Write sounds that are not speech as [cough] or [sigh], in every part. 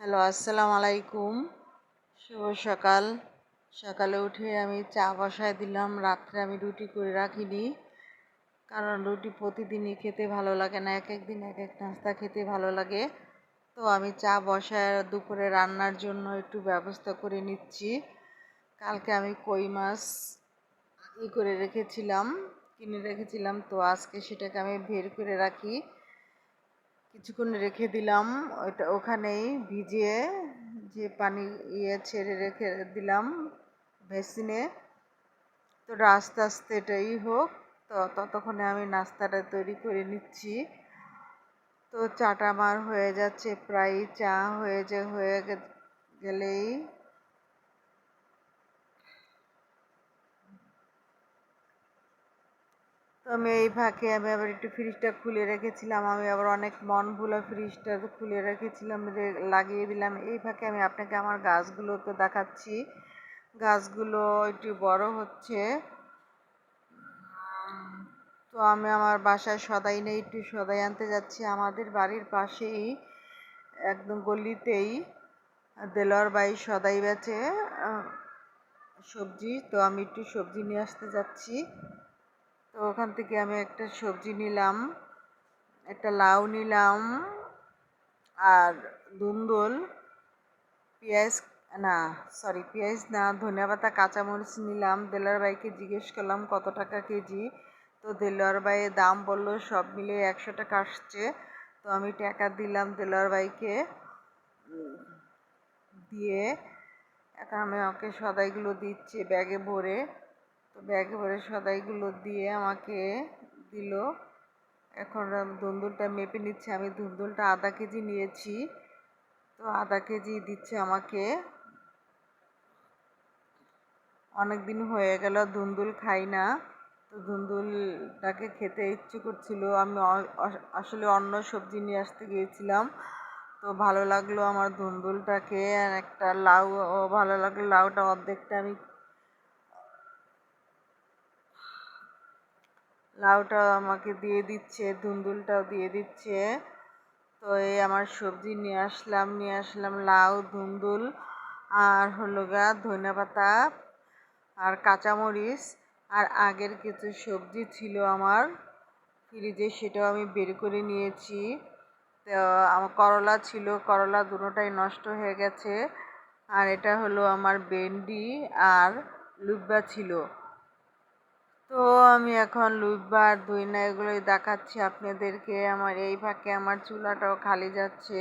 Hello, আসসালামু আলাইকুম। শুভ সকাল। সকালে উঠে আমি চা বসায় দিলাম। রাত্রে আমি রুটি করে রাখিনি। কারণ রুটি প্রতিদিনই খেতে ভালো লাগে না। এক এক দিন এক এক নাস্তা খেতে ভালো লাগে। তো আমি চা বসায় দুপুরে রান্নার জন্য একটু ব্যবস্থা করে নিচ্ছি। কালকে আমি কই মাছ ই করে রেখেছিলাম, কিনে রেখেছিলাম। তো আজকে সেটাকে আমি বের করে রাখি। কিছুক্ষণ রেখে দিলাম ওটা ওখানেই ভিজিয়ে যে পানি ইয়ে ছেড়ে রেখে দিলাম মেশিনে তো আস্তে আস্তে এটাই হোক, তো ততক্ষণে আমি নাস্তাটা তৈরি করে নিচ্ছি। তো চাটা আমার হয়ে যাচ্ছে, প্রায় চা হয়ে যে হয়ে গেলেই আমি এই ফাঁকে আমি আবার একটু ফ্রিজটা খুলে রেখেছিলাম, আমি আবার অনেক মন ভুলা ফ্রিজটা খুলে রেখেছিলাম লাগিয়ে দিলাম। এই ফাঁকে আমি আপনাকে আমার গাছগুলোকে দেখাচ্ছি। গাছগুলো একটু বড় হচ্ছে। তো আমি আমার বাসায় সদাই নেই, একটু সদাই আনতে যাচ্ছি। আমাদের বাড়ির পাশেই, একদম গলিতেই দেলোয়ার বাই সদাই বেচে সবজি। তো আমি একটু সবজি নিয়ে আসতে যাচ্ছি। তো ওখান থেকে আমি একটা সবজি নিলাম, একটা লাউ নিলাম আর দুন্দুল পেঁয়াজ, না সরি পেঁয়াজ না, ধনিয়া পাতা, কাঁচামরিচ নিলাম। দেলার বাইকে জিজ্ঞেস করলাম, কত টাকা কেজি? তো দেলার বাইয়ে দাম বলল, সব মিলে একশো টাকা আসছে। তো আমি টাকা দিলাম দেলার বাইকে দিয়ে এখন আমি ওকে সদাইগুলো দিচ্ছি ব্যাগে ভরে। তো ব্যাগে ভরে সদাইগুলো দিয়ে আমাকে দিল। এখন ধুন্দুলটা মেপে নিচ্ছে। আমি ধুন্দুলটা আধা কেজি নিয়েছি। তো আধা কেজি দিচ্ছে আমাকে। অনেক দিন হয়ে গেল, ধুন্দুল খাই না। তো ধুন্দুলটাকে খেতে ইচ্ছে করছিল। আমি আসলে অন্য সবজি নিয়ে আসতে গিয়েছিলাম। তো ভালো লাগল আমার ধুন্দুলটাকে। একটা লাউ ভালো লাগল লাউটা অর্ধেকটা আমি লাউটা আমাকে দিয়ে দিচ্ছে, ধুন্দুলটাও দিয়ে দিচ্ছে। তো এই আমার সবজি নিয়ে আসলাম নিয়ে আসলাম লাউ, ধুন্দুল, আর হলো গা ধনে পাতা আর কাঁচামরিচ। আর আগের কিছু সবজি ছিল আমার ফ্রিজে, সেটাও আমি বের করে নিয়েছি। তো আমার করলা ছিল, করলা দুটোটাই নষ্ট হয়ে গেছে। আর এটা হলো আমার ভেন্ডি আর লুব্বা ছিল। তো আমি এখন লুব্বা আর দইনা এগুলোই দেখাচ্ছি আপনাদেরকে। আমার এই ফাঁকে আমার চুলাটাও খালি যাচ্ছে।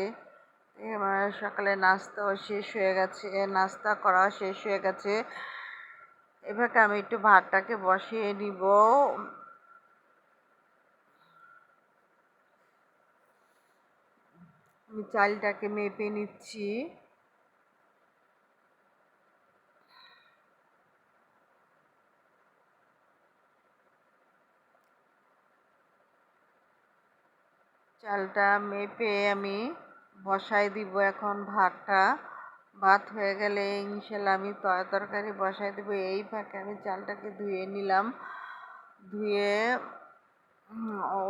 এবার সকালে নাস্তাও শেষ হয়ে গেছে, নাস্তা করা শেষ হয়ে গেছে। এভাবে আমি একটু ভাতটাকে বসিয়ে নিব। আমি চালটাকে মেপে নিচ্ছি। চালটা মেপে আমি বসাই দিব এখন ভাতটা। ভাত হয়ে গেলে ইনশাল্লাহ আমি তরকারি বসাই দেবো। এই ফাঁকে আমি চালটাকে ধুয়ে নিলাম। ধুয়ে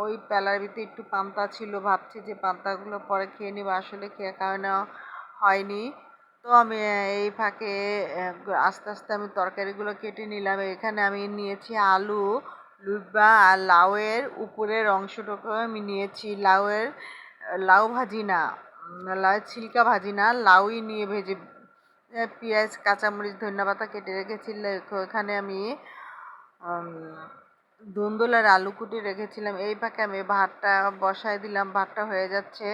ওই পেলার ভিতরে একটু পান্তা ছিল, ভাবছি যে পান্তাগুলো পরে খেয়ে নিব। আসলে খেয়ে খাওয়ানো হয়নি। তো আমি এই ফাঁকে, আস্তে আস্তে আমি তরকারিগুলো কেটে নিলাম। এখানে আমি নিয়েছি আলু। লুব্বা আর লাউয়ের উপরের অংশটুকু আমি নিয়েছি। লাউয়ের, লাউ ভাজি না লাউয়ের ছিলকা ভাজি না, লাউই নিয়ে ভেজে পেঁয়াজ, কাঁচামরিচ, ধন্যপাতা কেটে রেখেছিল এখানে আমি ধুন্দুল আর আলু কুটি রেখেছিলাম। এই পাকে আমি ভাতটা বসাই দিলাম, ভাতটা হয়ে যাচ্ছে।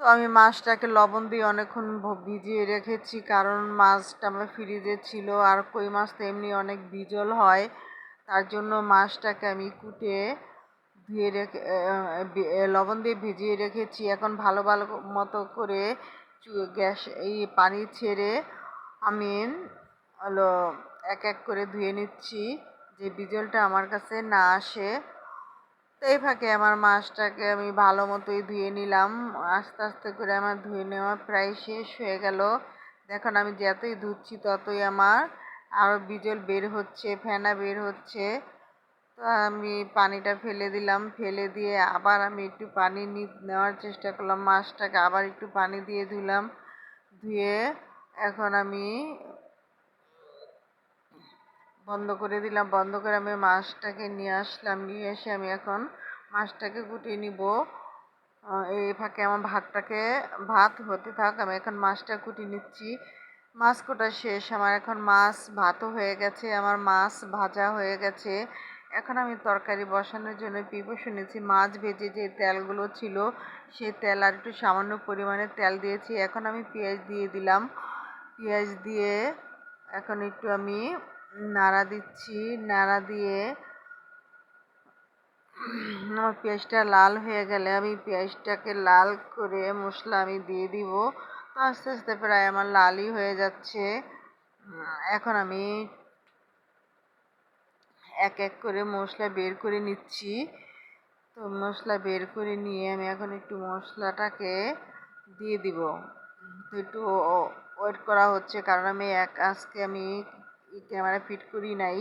তো আমি মাছটাকে লবণ দিয়ে অনেকক্ষণ ভিজিয়ে রেখেছি, কারণ মাছটা আমার ফ্রিজে ছিল। আর কই মাছ তো এমনি অনেক বিজল হয়। তার জন্য মাছটাকে আমি কুটে ধুয়ে রেখে লবণ দিয়ে ভিজিয়ে রেখেছি। এখন ভালো ভালো মতো করে গ্যাস, এই পানি ছেড়ে আমি হলো এক এক করে ধুয়ে নিচ্ছি, যে বিজলটা আমার কাছে না আসে। তো এই ফাঁকে আমার মাছটাকে আমি ভালো মতোই ধুয়ে নিলাম। আস্তে আস্তে করে আমার ধুয়ে নেওয়া প্রায় শেষ হয়ে গেল। দেখুন, আমি যতই ধুচ্ছি ততই আমার আরও বিজল বের হচ্ছে, ফেনা বের হচ্ছে। তো আমি পানিটা ফেলে দিলাম, ফেলে দিয়ে আবার আমি একটু পানি নেওয়ার চেষ্টা করলাম। মাছটাকে আবার একটু পানি দিয়ে ধুলাম, ধুয়ে এখন আমি বন্ধ করে দিলাম। বন্ধ করে আমি মাছটাকে নিয়ে আসলাম, নিয়ে এসে আমি এখন মাছটাকে গুটিয়ে নিব। এই ফাঁকে আমার ভাতটাকে, ভাত হতে থাক, আমি এখন মাছটা কুটি নিচ্ছি। মাছ কোটা শেষ। আমার এখন মাছ ভাতও হয়ে গেছে, আমার মাছ ভাজা হয়ে গেছে। এখন আমি তরকারি বসানোর জন্য প্রিপারেশন শুনেছি, মাছ ভেজে যে তেলগুলো ছিল সেই তেল আর একটু সামান্য পরিমাণে তেল দিয়েছি। এখন আমি পেঁয়াজ দিয়ে দিলাম। পেঁয়াজ দিয়ে এখন একটু আমি নাড়া দিচ্ছি। নাড়া দিয়ে আমার পেঁয়াজটা লাল হয়ে গেলে আমি পেঁয়াজটাকে লাল করে মশলা আমি দিয়ে দিব। আস্তে আস্তে প্রায় আমার লালই হয়ে যাচ্ছে। এখন আমি এক এক করে মশলা বের করে নিচ্ছি। তো মশলা বের করে নিয়ে আমি এখন একটু মশলাটাকে দিয়ে দিব। তো একটু ওয়েট করা হচ্ছে কারণ আমি এক, আজকে আমি ক্যামেরা ফিট করি নাই।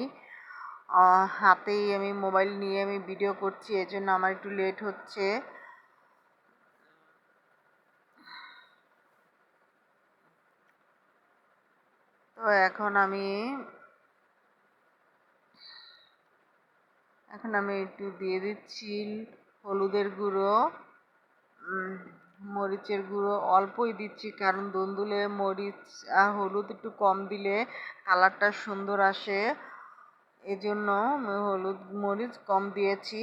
হাতেই আমি মোবাইল নিয়ে আমি ভিডিও করছি, এজন্য আমার একটু লেট হচ্ছে। তো এখন আমি এখন আমি একটু দিয়ে দিচ্ছি হলুদের গুঁড়ো মরিচের গুঁড়ো। অল্পই দিচ্ছি কারণ দন্দুলে মরিচ আর হলুদ একটু কম দিলে কালারটা সুন্দর আসে। এজন্য হলুদ মরিচ কম দিয়েছি।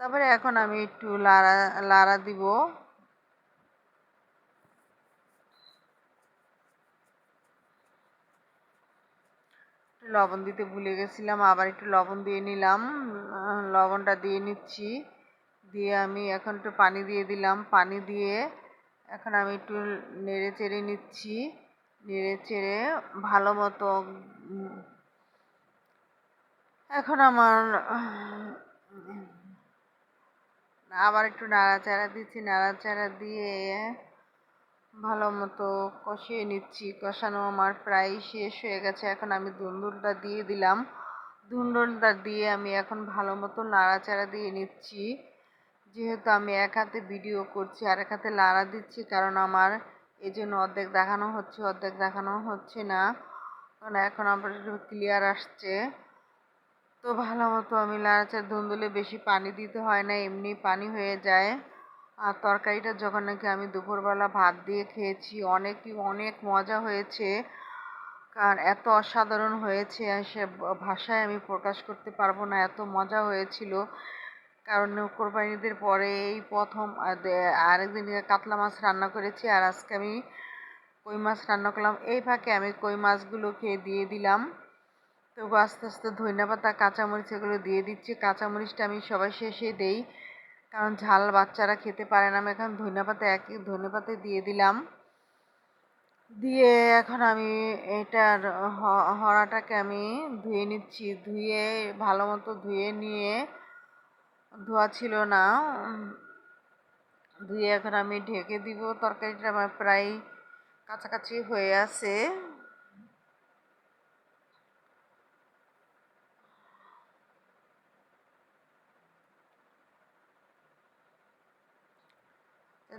তারপরে এখন আমি একটু লাড়া লাড়া দিব। লবণ দিতে ভুলে গেছিলাম, আবার একটু লবণ দিয়ে নিলাম। লবণটা দিয়ে নিচ্ছি। দিয়ে আমি এখন একটু পানি দিয়ে দিলাম। পানি দিয়ে এখন আমি একটু নেড়ে চেড়ে নিচ্ছি। নেড়ে চেড়ে ভালো মতো এখন আমার, আবার একটু নাড়াচাড়া দিচ্ছি। নাড়াচাড়া দিয়ে ভালো মতো কষিয়ে নিচ্ছি। কষানো আমার প্রায় শেষ হয়ে গেছে। এখন আমি দুন্দুলটা দিয়ে দিলাম। দুন্দুলটা দিয়ে আমি এখন ভালো মতো নাড়াচাড়া দিয়ে নিচ্ছি। যেহেতু আমি এক হাতে ভিডিও করছি, আর এক হাতে লাড়া দিচ্ছি, কারণ আমার এই জন্য অর্ধেক দেখানো হচ্ছে, অর্ধেক দেখানো হচ্ছে না। কারণ এখন আমার ক্লিয়ার আসছে। তো ভালো মতো আমি লাড়াচাড়া ধুন্দুলে বেশি পানি দিতে হয় না, এমনি পানি হয়ে যায়। আর তরকারিটা যখন নাকি আমি দুপুরবেলা ভাত দিয়ে খেয়েছি, অনেকই, অনেক মজা হয়েছে। কারণ এত অসাধারণ হয়েছে সে ভাষায় আমি প্রকাশ করতে পারব না, এত মজা হয়েছিল। কারণ কোরবানিদের পরে এই প্রথম আরেকদিন কাতলা মাছ রান্না করেছি আর আজকে আমি কই মাছ রান্না করলাম। এই ফাঁকে আমি কই মাছগুলোকে দিয়ে দিলাম। তবু আস্তে আস্তে ধনিয়া পাতা, কাঁচামরিচ এগুলো দিয়ে দিচ্ছি। কাঁচামরিচটা আমি সবাই শেষে দেই। কারণ ঝাল বাচ্চারা খেতে পারে না। আমি এখন ধনিয়া পাতা এক ধনে পাতা দিয়ে দিলাম। দিয়ে এখন আমি এটার হড়াটাকে আমি ধুয়ে নিচ্ছি। ধুয়ে, ভালো মতো ধুয়ে নিয়ে, ধোয়া ছিল না। ধুয়ে এখন আমি ঢেকে দিব। তরকারিটা আমার প্রায় কাছাকাছি হয়ে আছে।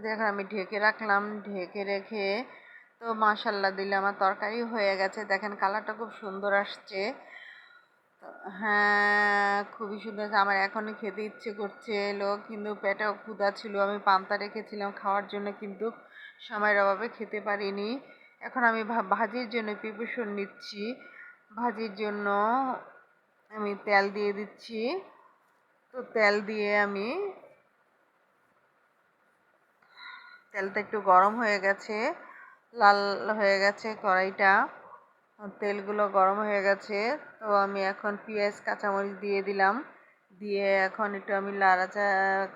দেখেন আমি ঢেকে রাখলাম, ঢেকে রেখে তো মাশাল্লাহ দিলে আমার তরকারি হয়ে গেছে। দেখেন কালারটা খুব সুন্দর আসছে। হ্যাঁ খুবই সুন্দর আমার এখনই খেতে ইচ্ছে করছে। এলো কিন্তু পেটেও ক্ষুধা ছিল। আমি পান্তা রেখেছিলাম খাওয়ার জন্য কিন্তু সময়ের অভাবে খেতে পারিনি। এখন আমি ভাজির জন্য প্রিপারেশন নিচ্ছি। ভাজির জন্য আমি তেল দিয়ে দিচ্ছি। তো তেল দিয়ে আমি তেলটা একটু গরম হয়ে গেছে, লাল হয়ে গেছে কড়াইটা। তেলগুলো গরম হয়ে গেছে, তো আমি এখন পেঁয়াজ, কাঁচামরিচ দিয়ে দিলাম। দিয়ে এখন একটু আমি লাড়াচা,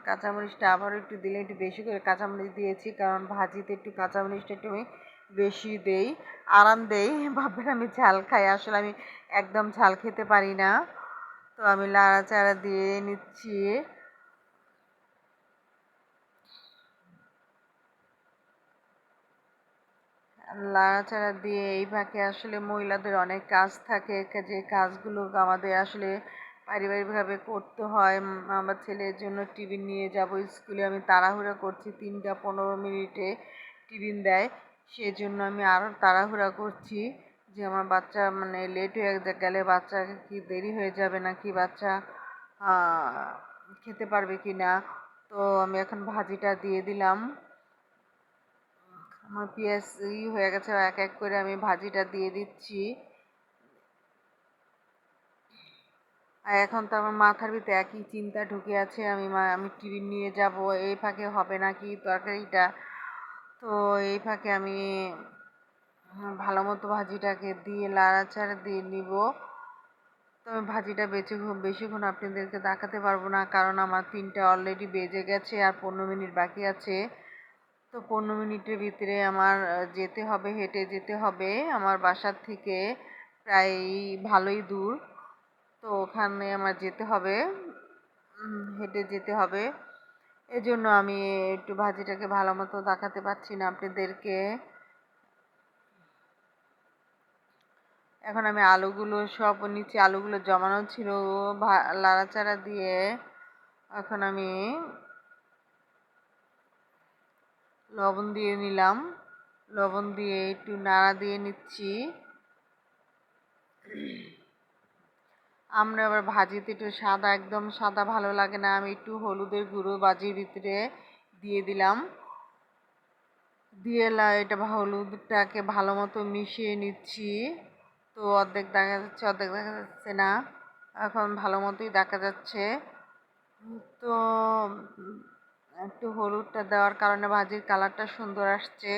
কাঁচামরিচটা আবারও একটু দিলে একটু বেশি করে কাঁচামরিচ দিয়েছি, কারণ ভাজিতে একটু কাঁচামরিচটা একটু আমি বেশি দেই, আরাম দেই। [laughs] ভাববেন আমি ঝাল খাই, আসলে আমি একদম ঝাল খেতে পারি না। তো আমি লাড়াচাড়া দিয়ে নিচ্ছি। নাড়াচাড়া দিয়ে এই ফাঁকে আসলে মহিলাদের অনেক কাজ থাকে যে কাজগুলো আমাদের আসলে পারিবারিকভাবে করতে হয়। আমার ছেলের জন্য টিফিন নিয়ে যাব স্কুলে, আমি তাড়াহুড়া করছি, তিনটা পনেরো মিনিটে টিফিন দেয়। সেজন্য আমি আরও তাড়াহুড়া করছি যে আমার বাচ্চা মানে লেট হয়ে গেলে বাচ্চা কি দেরি হয়ে যাবে না কি বাচ্চা খেতে পারবে কি না তো আমি এখন ভাজিটা দিয়ে দিলাম। আমার পেঁয়াজ ই হয়ে গেছে এক এক করে আমি ভাজিটা দিয়ে দিচ্ছি। আর এখন তো আমার মাথার ভিতরে একই চিন্তা ঢুকে আছে, আমি আমি টিফিন নিয়ে যাব, এই ফাঁকে হবে নাকি তরকারিটা? তো এই ফাঁকে আমি ভালো মতো ভাজিটাকে দিয়ে লাড়াচাড়া দিয়ে নিব। তো আমি ভাজিটা বেঁচে বেশিক্ষণ আপনাদেরকে দেখাতে পারব না, কারণ আমার তিনটা অলরেডি বেজে গেছে আর পনেরো মিনিট বাকি আছে। তো পনেরো মিনিটের ভিতরে আমার যেতে হবে, হেঁটে যেতে হবে। আমার বাসার থেকে প্রায় ভালোই দূর। তো ওখানে আমার যেতে হবে হেঁটে যেতে হবে। এজন্য আমি একটু ভাজিটাকে ভালো মতো দেখাতে পারছি না আপনাদেরকে। এখন আমি আলুগুলো, সব নিচে আলুগুলো জমানো ছিল লাড়াচাড়া দিয়ে। এখন আমি লবণ দিয়ে নিলাম। লবণ দিয়ে একটু নাড়া দিয়ে নিচ্ছি। আমরা আবার ভাজিতে একটু সাদা একদম সাদা ভালো লাগে না। আমি একটু হলুদের গুঁড়ো ভাজির ভিতরে দিয়ে দিলাম। দিয়ে এটা হলুদটাকে ভালো মতো মিশিয়ে নিচ্ছি। তো অর্ধেক দেখা যাচ্ছে, অর্ধেক দেখা যাচ্ছে না। এখন ভালো মতোই দেখা যাচ্ছে। তো একটু হলুদটা দেওয়ার কারণে ভাজির কালারটা সুন্দর আসছে।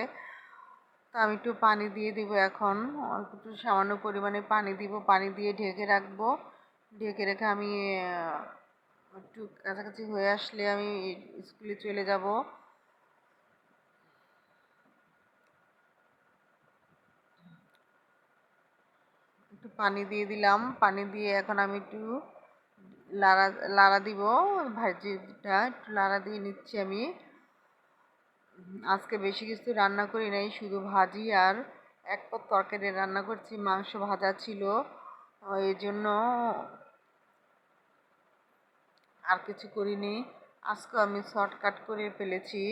তো আমি একটু পানি দিয়ে দিব এখন। অল্প একটু সামান্য পরিমাণে পানি দিব, পানি দিয়ে ঢেকে রাখব। ঢেকে রেখে আমি একটু কাছাকাছি হয়ে আসলে আমি স্কুলে চলে যাব। একটু পানি দিয়ে দিলাম। পানি দিয়ে এখন আমি একটু লাড়া লাড়া দিব, ভাজিটা একটু লাড়া দিয়ে নিচ্ছি আমি। আজকে বেশি কিছু রান্না করি নাই, শুধু ভাজি আর এক পদ তরকারি রান্না করছি, মাংস ভাজা ছিল। এই জন্য আর কিছু করিনি। আজকে আমি শর্টকাট করে ফেলেছি।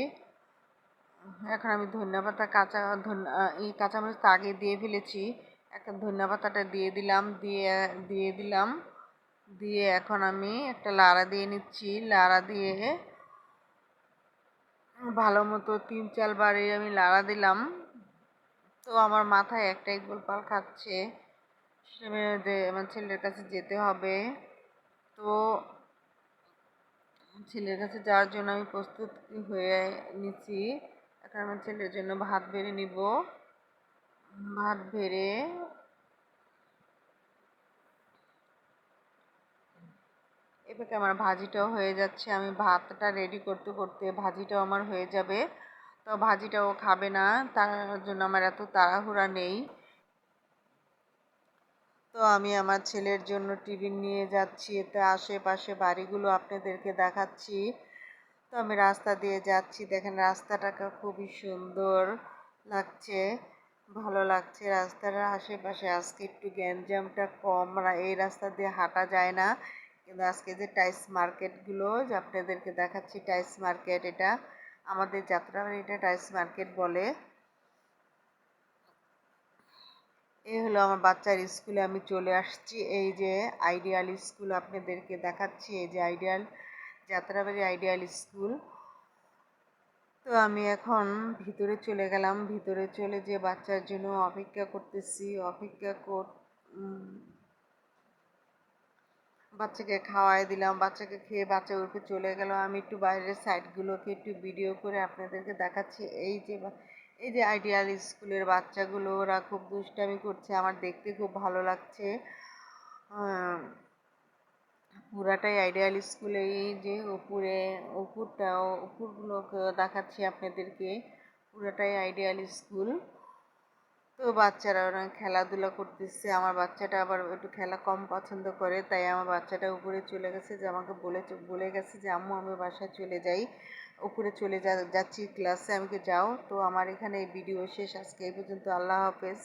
এখন আমি ধনিয়া পাতা, কাঁচা এই কাঁচামরিচ তো আগে দিয়ে ফেলেছি। একটা ধনিয়া পাতাটা দিয়ে দিলাম, দিয়ে দিয়ে দিলাম। দিয়ে এখন আমি একটা লাড়া দিয়ে নিচ্ছি। লাড়া দিয়ে ভালো মতো তিন চারবারে আমি লাড়া দিলাম। তো আমার মাথায় একটাই গোলপাল খাচ্ছে। আমার ছেলের কাছে যেতে হবে। তো ছেলের কাছে যাওয়ার জন্য আমি প্রস্তুত হয়ে নিচ্ছি। এখন আমার ছেলের জন্য ভাত বেড়ে নিব। ভাত বেড়ে এদিকে আমার ভাজিটাও হয়ে যাচ্ছে, আমি ভাতটা রেডি করতে করতে ভাজিটাও আমার হয়ে যাবে। তো ভাজিটাও খাবে না, তার জন্য আমার এত তাড়াহুড়া নেই। তো আমি আমার ছেলের জন্য টিফিন নিয়ে যাচ্ছি, এতে আশেপাশে বাড়িগুলো আপনাদেরকে দেখাচ্ছি। তো আমি রাস্তা দিয়ে যাচ্ছি, দেখেন রাস্তাটাকে খুবই সুন্দর লাগছে, ভালো লাগছে। রাস্তার আশেপাশে আজকে একটু গ্যাঞ্জামটা কম এই রাস্তা দিয়ে হাঁটা যায় না। কিন্তু আজকে যে টাইস মার্কেটগুলো যে আপনাদেরকে দেখাচ্ছি টাইস মার্কেট, এটা আমাদের যাত্রাবাড়ি এটা টাইস মার্কেট বলে। এই হলো আমার বাচ্চার স্কুলে আমি চলে আসছি। এই যে আইডিয়াল স্কুল আপনাদেরকে দেখাচ্ছি, এই যে আইডিয়াল যাত্রাবাড়ি আইডিয়াল স্কুল তো আমি এখন ভিতরে চলে গেলাম। ভিতরে চলে যে বাচ্চার জন্য অপেক্ষা করতেছি। অপেক্ষা কর বাচ্চাকে খাওয়াই দিলাম, বাচ্চাকে খেয়ে বাচ্চা উঠে চলে গেল। আমি একটু বাইরের সাইডগুলোকে একটু ভিডিও করে আপনাদেরকে দেখাচ্ছি। এই যে এই যে আইডিয়াল স্কুলের বাচ্চাগুলো, ওরা খুব দুষ্টামি করছে, আমার দেখতে খুব ভালো লাগছে। পুরাটাই আইডিয়াল স্কুলে এই যে উপরে উপরটা উপরগুলোকে দেখাচ্ছি আপনাদেরকে। পুরাটাই আইডিয়াল স্কুল তো বাচ্চারা ওরা খেলাধুলা করতেছে। আমার বাচ্চাটা আবার একটু খেলা কম পছন্দ করে, তাই আমার বাচ্চাটা উপরে চলে গেছে যে আমাকে বলে বলে গেছে যে, আম্মু, আমি বাসায় চলে যাই। উপরে চলে যা যাচ্ছি ক্লাসে আমাকে যাও? তো আমার এখানে এই ভিডিও শেষ। আজকে এই পর্যন্ত আল্লাহ হাফেজ।